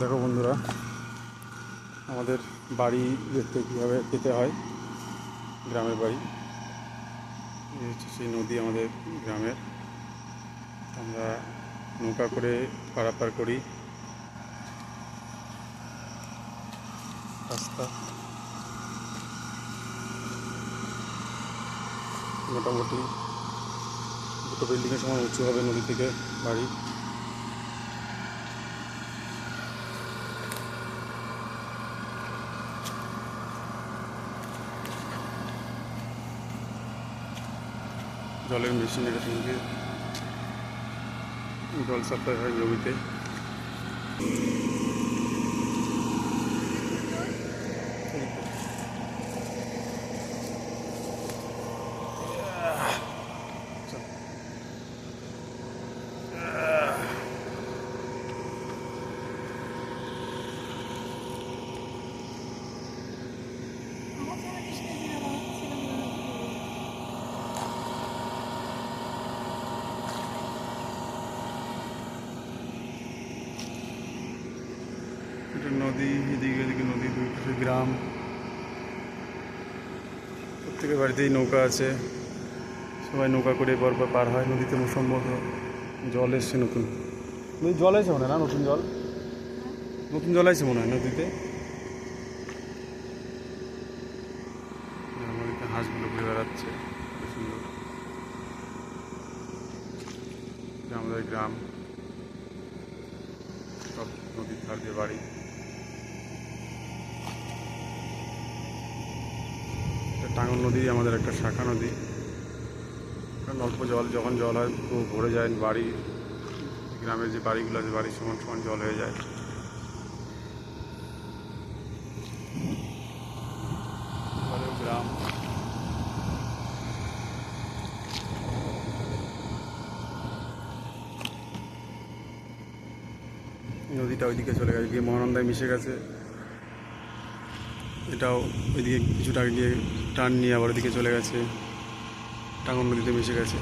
দেখো বন্ধুরা, আমাদের বাড়ি দেখতে কীভাবে পেতে হয়, গ্রামের বাড়ি। এই হচ্ছে সেই নদী আমাদের গ্রামের। আমরা নৌকা করে পারাপার করি। রাস্তা। মোটামুটি দুটো বিল্ডিংয়ের সমান উঁচু হবে নদী থেকে বাড়ি। জলের মেশিন এখান থেকে জল সাপ্লাই হয় জমিতে। আমার জানা এটা নদী, এদিকে এদিকে নদী দুই পাশে গ্রাম। প্রত্যেকের বাড়িতেই নৌকা আছে। সবাই নৌকা করে পরপর পার হয়। নদীতে সম্ভবত জল এসছে নতুন। নদী জল আছে মনে হয় না, নতুন জল? নতুন জল আছে মনে হয় নদীতে। নদীতে হাঁসগুলো ঘুরে বেড়াচ্ছে। সুন্দর। আমাদের গ্রাম। সব নদীর ধার দিয়ে বাড়ি। এটা টাঙ্গন নদী, আমাদের একটা শাখা নদী। কারণ অল্প জল, যখন জল হয় পুরো ভরে যায় বাড়ি, গ্রামের যে বাড়িগুলো আছে, বাড়ির সমান সমান জল হয়ে যায়। গ্রাম। নদীটা ওইদিকে চলে গেছে, গিয়ে মহানন্দায় মিশে গেছে। এটাও ওইদিকে কিছুটা আগে গিয়ে টান নিয়ে আবার ওইদিকে চলে গেছে। টাঙ্গন নদীতে মিশে গেছে।